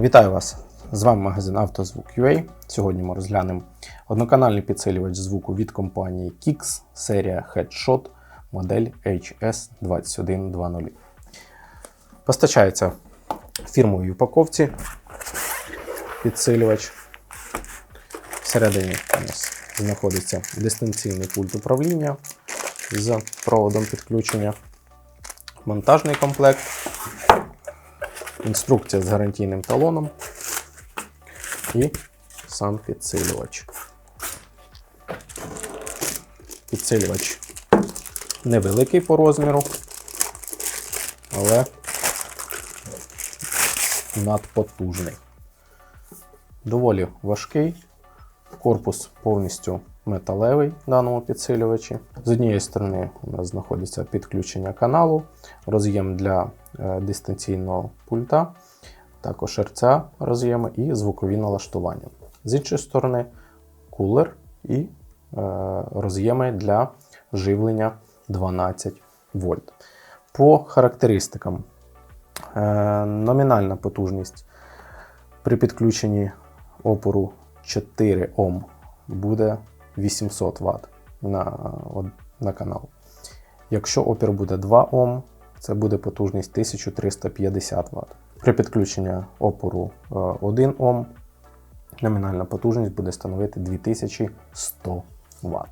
Вітаю вас! З вами магазин «Автозвук.UA». Сьогодні ми розглянемо одноканальний підсилювач звуку від компанії Kix, серія Headshot, модель HS2120. Постачається в упаковці підсилювач. Всередині у нас знаходиться дистанційний пульт управління з проводом підключення, монтажний комплект, інструкція з гарантійним талоном і сам підсилювач. Підсилювач невеликий по розміру, але надпотужний. Доволі важкий. Корпус повністю металевий в даному підсилювачі. З однієї сторони у нас знаходиться підключення каналу, роз'єм для е, дистанційного пульта, також RCA роз'єми і звукові налаштування. З іншої сторони, кулер і е, роз'єми для живлення 12 вольт. По характеристикам, е, номінальна потужність при підключенні опору 4 Ом буде 800 Вт на, на канал. Якщо опір буде 2 Ом, це буде потужність 1350 Вт. При підключенні опору е, 1 Ом номінальна потужність буде становити 2100 Вт.